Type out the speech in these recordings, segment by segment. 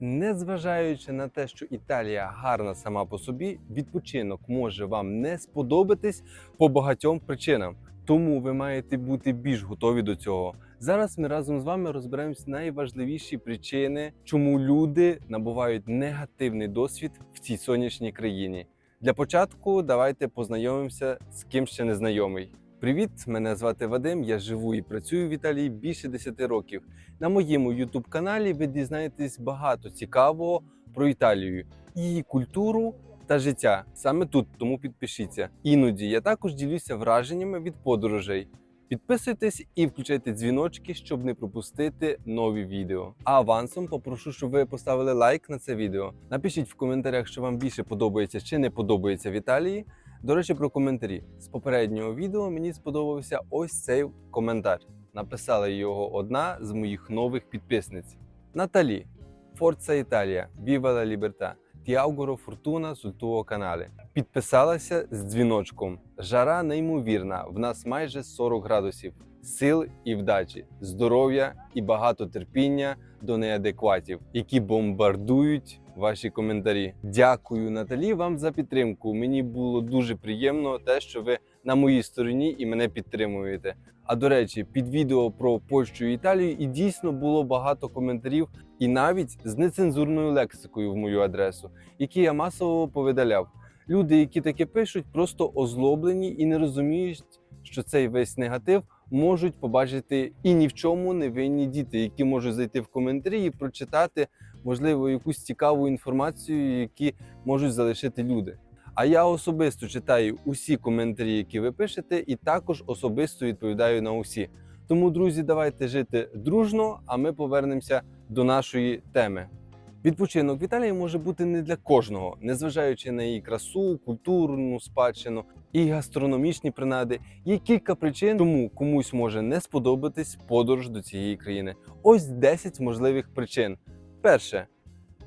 Незважаючи на те, що Італія гарна сама по собі, відпочинок може вам не сподобатись по багатьом причинам. Тому ви маєте бути більш готові до цього. Зараз ми разом з вами розберемось найважливіші причини, чому люди набувають негативний досвід в цій сонячній країні. Для початку давайте познайомимося з ким ще не знайомий. Привіт, мене звати Вадим. Я живу і працюю в Італії більше 10 років. На моєму youtube каналі ви дізнаєтесь багато цікавого про Італію, її культуру та життя. Саме тут, тому підпишіться. Іноді я також ділюся враженнями від подорожей. Підписуйтесь і включайте дзвіночки, щоб не пропустити нові відео. А авансом попрошу, щоб ви поставили лайк на це відео. Напишіть в коментарях, що вам більше подобається чи не подобається в Італії. До речі, про коментарі з попереднього відео мені сподобався ось цей коментар. Написала його одна з моїх нових підписниць. Наталі, Italia, Viva la Libertà, Ti auguro fortuna sul tuo. Підписалася з дзвіночком. Жара неймовірна, в нас майже 40 градусів. Сил і вдачі, здоров'я і багато терпіння до неадекватів, які бомбардують ваші коментарі. Дякую, Наталі, вам за підтримку. Мені було дуже приємно те, що ви на моїй стороні і мене підтримуєте. А до речі, під відео про Польщу і Італію і дійсно було багато коментарів, і навіть з нецензурною лексикою в мою адресу, які я масово повидаляв. Люди, які таке пишуть, просто озлоблені і не розуміють, що цей весь негатив можуть побачити і ні в чому не винні діти, які можуть зайти в коментарі і прочитати, можливо, якусь цікаву інформацію, які можуть залишити люди. А я особисто читаю усі коментарі, які ви пишете, і також особисто відповідаю на усі. Тому, друзі, давайте жити дружно, а ми повернемося до нашої теми. Відпочинок в Італії може бути не для кожного, незважаючи на її красу, культурну спадщину і гастрономічні принади. Є кілька причин, чому комусь може не сподобатись подорож до цієї країни. Ось 10 можливих причин. Перше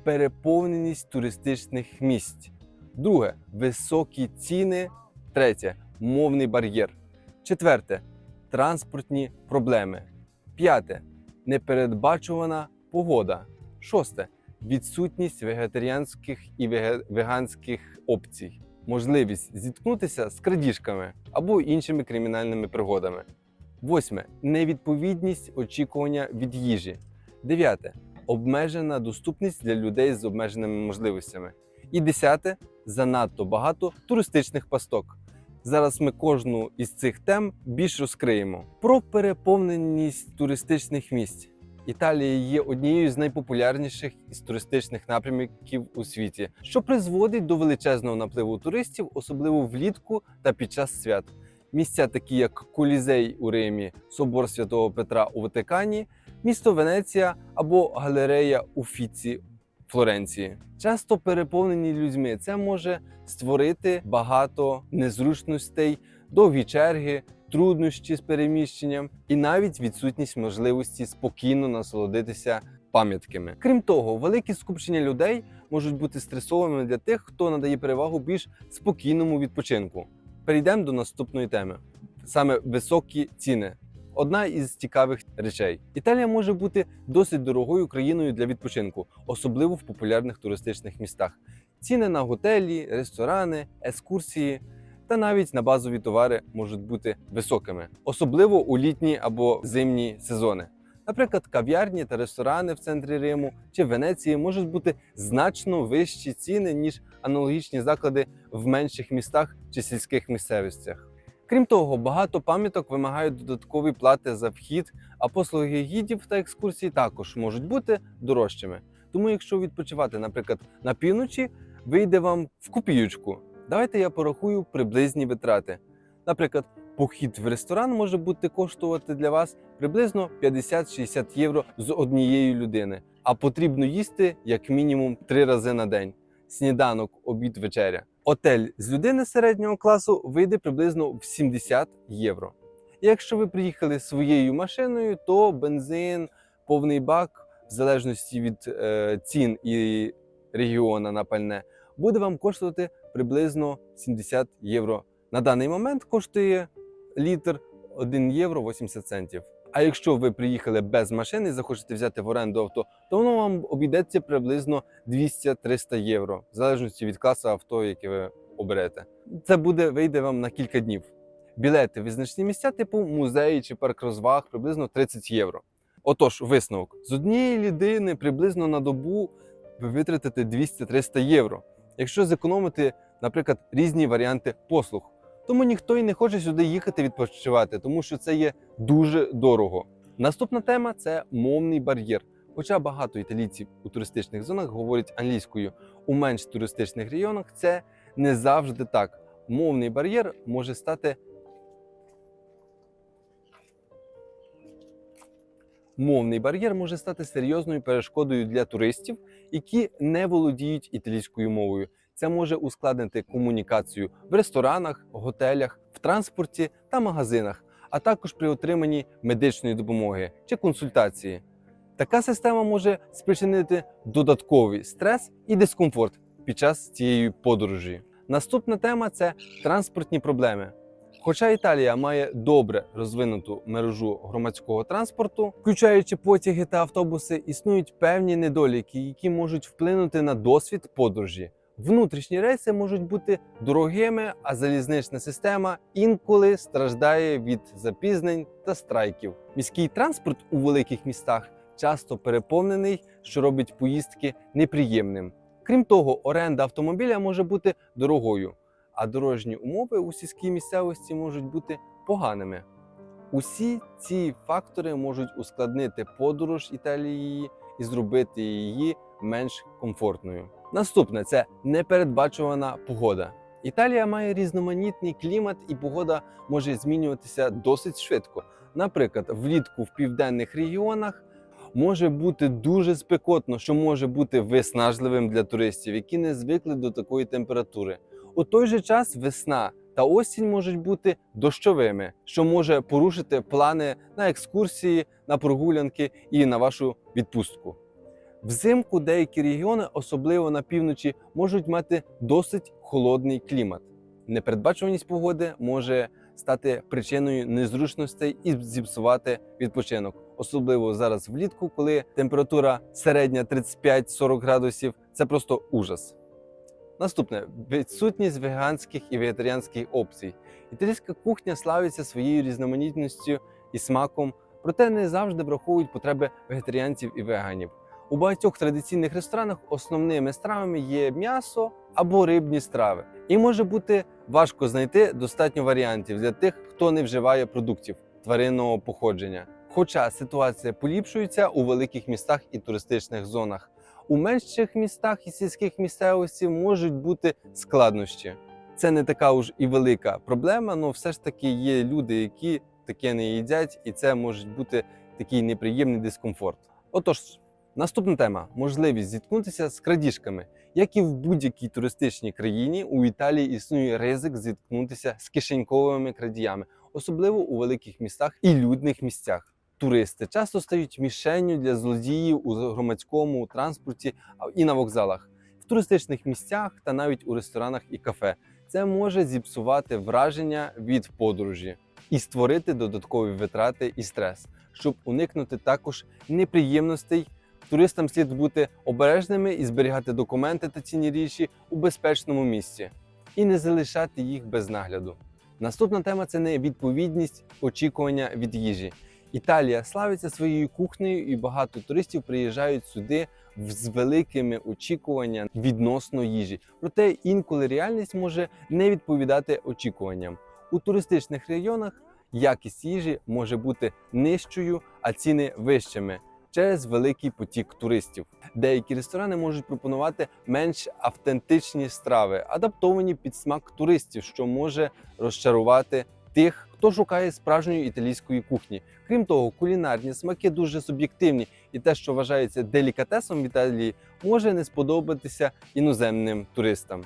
переповненість туристичних місць. Друге високі ціни. Третє мовний бар'єр. Четверте транспортні проблеми. П'яте непередбачувана погода. Шосте відсутність вегетаріанських і веганських опцій. Можливість зіткнутися з крадіжками або іншими кримінальними пригодами. Восьме невідповідність очікування від їжі. Дев'яте обмежена доступність для людей з обмеженими можливостями. І десяте занадто багато туристичних пасток. Зараз ми кожну із цих тем більш розкриємо. Про переповненість туристичних місць. Італія є однією з найпопулярніших із туристичних напрямків у світі, що призводить до величезного напливу туристів, особливо влітку та під час свят. Місця, такі як Колізей у Римі, Собор Святого Петра у Ватикані, місто Венеція або галерея Уфіці Флоренції. Часто переповнені людьми. Це може створити багато незручностей, довгі черги, труднощі з переміщенням і навіть відсутність можливості спокійно насолодитися пам'ятками. Крім того, великі скупчення людей можуть бути стресовими для тих, хто надає перевагу більш спокійному відпочинку. Перейдемо до наступної теми: саме високі ціни. Одна із цікавих речей: Італія може бути досить дорогою країною для відпочинку, особливо в популярних туристичних містах. Ціни на готелі, ресторани, екскурсії та навіть на базові товари можуть бути високими, особливо у літні або зимні сезони. Наприклад, кав'ярні та ресторани в центрі Риму чи Венеції можуть бути значно вищі ціни ніж аналогічні заклади в менших містах чи сільських місцевостях. Крім того, багато пам'яток вимагають додаткові плати за вхід, а послуги гідів та екскурсій також можуть бути дорожчими. Тому, якщо відпочивати, наприклад, на півночі, вийде вам в копійочку. Давайте я порахую приблизні витрати. Наприклад, похід в ресторан може бути коштувати для вас приблизно 50-60 євро з однієї людини, а потрібно їсти як мінімум три рази на день: сніданок, обід, вечеря. Отель з людини середнього класу вийде приблизно в 70 євро. Якщо ви приїхали своєю машиною, то бензин, повний бак, в залежності від е, цін і регіону на пальне, буде вам коштувати приблизно 70 євро. На даний момент коштує літр 1 євро 80 центів. А якщо ви приїхали без машини і захочете взяти в оренду авто, то воно вам обійдеться приблизно 200-300 євро, в залежності від класу авто, яке ви оберете. Це буде вийде вам на кілька днів. Білети в визначні місця, типу музеї чи парк розваг, приблизно 30 євро. Отож, висновок: з однієї людини приблизно на добу ви витратите 200-300 євро. Якщо зекономити, наприклад, різні варіанти послуг. Тому ніхто і не хоче сюди їхати відпочивати, тому що це є дуже дорого. Наступна тема це мовний бар'єр. Хоча багато італійців у туристичних зонах говорять англійською, у менш туристичних районах це не завжди так. Мовний бар'єр може стати Мовний бар'єр може стати серйозною перешкодою для туристів, які не володіють італійською мовою. Це може ускладнити комунікацію в ресторанах, готелях, в транспорті та магазинах, а також при отриманні медичної допомоги чи консультації. Така система може спричинити додатковий стрес і дискомфорт під час цієї подорожі. Наступна тема це транспортні проблеми. Хоча Італія має добре розвинуту мережу громадського транспорту, включаючи потяги та автобуси, існують певні недоліки, які можуть вплинути на досвід подорожі. Внутрішні рейси можуть бути дорогими, а залізнична система інколи страждає від запізнень та страйків. Міський транспорт у великих містах часто переповнений, що робить поїздки неприємним. Крім того, оренда автомобіля може бути дорогою, а дорожні умови у сільській місцевості можуть бути поганими. Усі ці фактори можуть ускладнити подорож Італії і зробити її менш комфортною. Наступне це непередбачувана погода. Італія має різноманітний клімат, і погода може змінюватися досить швидко. Наприклад, влітку в південних регіонах може бути дуже спекотно, що може бути виснажливим для туристів, які не звикли до такої температури. У той же час весна та осінь можуть бути дощовими, що може порушити плани на екскурсії, на прогулянки і на вашу відпустку. Взимку деякі регіони, особливо на півночі, можуть мати досить холодний клімат. Непередбачуваність погоди може стати причиною незручностей і зіпсувати відпочинок, особливо зараз влітку, коли температура середня 35-40 градусів. Це просто ужас. Наступне відсутність веганських і вегетаріанських опцій. Італійська кухня славиться своєю різноманітністю і смаком, проте не завжди враховують потреби вегетаріанців і веганів. У багатьох традиційних ресторанах основними стравами є м'ясо або рибні страви, і може бути важко знайти достатньо варіантів для тих, хто не вживає продуктів тваринного походження. Хоча ситуація поліпшується у великих містах і туристичних зонах. У менших містах і сільських місцевостях можуть бути складнощі. Це не така уж і велика проблема, але все ж таки є люди, які таке не їдять, і це може бути такий неприємний дискомфорт. Отож, наступна тема можливість зіткнутися з крадіжками. Як і в будь-якій туристичній країні, у Італії існує ризик зіткнутися з кишеньковими крадіями, особливо у великих містах і людних місцях. Туристи часто стають мішенню для злодіїв у громадському транспорті і на вокзалах, в туристичних місцях та навіть у ресторанах і кафе. Це може зіпсувати враження від подорожі і створити додаткові витрати і стрес. Щоб уникнути також неприємностей, туристам слід бути обережними і зберігати документи та цінні речі у безпечному місці і не залишати їх без нагляду. Наступна тема це невідповідність очікування від їжі. Італія славиться своєю кухнею, і багато туристів приїжджають сюди з великими очікуваннями відносно їжі. Проте інколи реальність може не відповідати очікуванням. У туристичних районах якість їжі може бути нижчою, а ціни вищими через великий потік туристів. Деякі ресторани можуть пропонувати менш автентичні страви, адаптовані під смак туристів, що може розчарувати тих, хто шукає справжньої італійської кухні. Крім того, кулінарні смаки дуже суб'єктивні, і те, що вважається делікатесом в Італії, може не сподобатися іноземним туристам.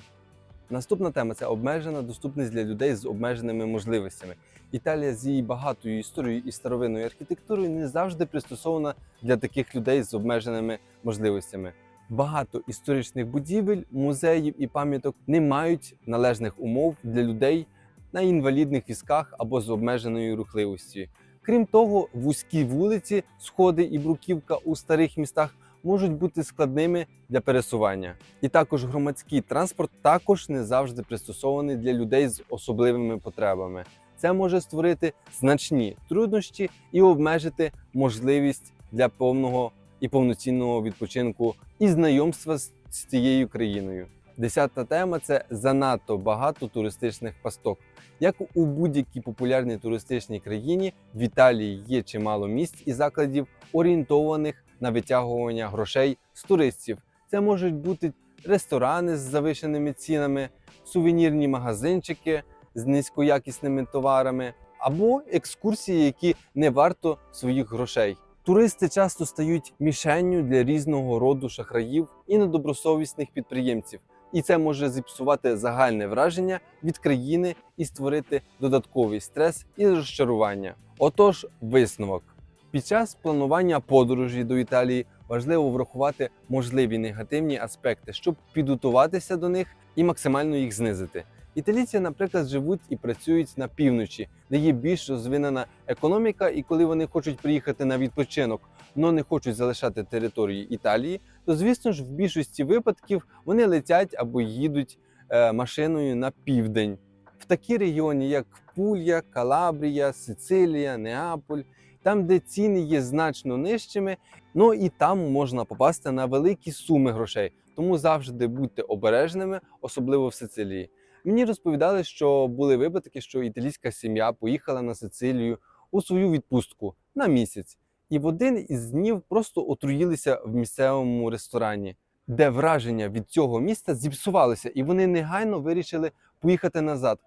Наступна тема це обмежена доступність для людей з обмеженими можливостями. Італія з її багатою історією і старовинною архітектурою не завжди пристосована для таких людей з обмеженими можливостями. Багато історичних будівель, музеїв і пам'яток не мають належних умов для людей на інвалідних візках або з обмеженою рухливістю. Крім того, вузькі вулиці, сходи і бруківка у старих містах можуть бути складними для пересування. І також громадський транспорт також не завжди пристосований для людей з особливими потребами. Це може створити значні труднощі і обмежити можливість для повного і повноцінного відпочинку і знайомства з цією країною. Десята тема це занадто багато туристичних пасток. Як у будь-якій популярній туристичній країні, в Італії є чимало місць і закладів, орієнтованих на витягування грошей з туристів. Це можуть бути ресторани з завишеними цінами, сувенірні магазинчики з низькоякісними товарами або екскурсії, які не варто своїх грошей. Туристи часто стають мішенню для різного роду шахраїв і недобросовісних підприємців, і це може зіпсувати загальне враження від країни і створити додатковий стрес і розчарування. Отож, висновок. Під час планування подорожі до Італії важливо врахувати можливі негативні аспекти, щоб підготуватися до них і максимально їх знизити. Італійці, наприклад, живуть і працюють на півночі, де є більш розвинена економіка, і коли вони хочуть приїхати на відпочинок, але не хочуть залишати території Італії, то звісно ж в більшості випадків вони летять або їдуть е, машиною на південь. В такі регіони, як Пулья, Калабрія, Сицилія, Неаполь, там, де ціни є значно нижчими, ну і там можна попасти на великі суми грошей. Тому завжди будьте обережними, особливо в Сицилії. Мені розповідали, що були випадки, що італійська сім'я поїхала на Сицилію у свою відпустку на місяць, і в один із днів просто отруїлися в місцевому ресторані, де враження від цього міста зіпсувалися, і вони негайно вирішили поїхати назад.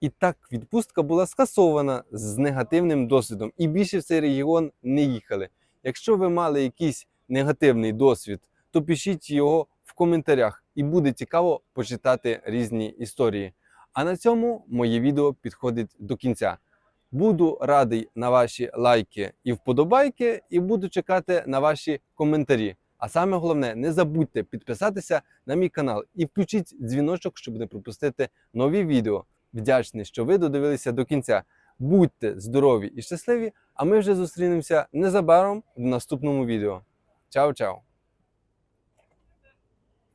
І так відпустка була скасована з негативним досвідом, і більше в цей регіон не їхали. Якщо ви мали якийсь негативний досвід, то пишіть його в коментарях, і буде цікаво почитати різні історії. А на цьому моє відео підходить до кінця. Буду радий на ваші лайки і вподобайки, і буду чекати на ваші коментарі. А саме головне, не забудьте підписатися на мій канал і включіть дзвіночок, щоб не пропустити нові відео. Вдячний, що ви додивилися до кінця. Будьте здорові і щасливі! А ми вже зустрінемося незабаром в наступному відео. Чао-чао!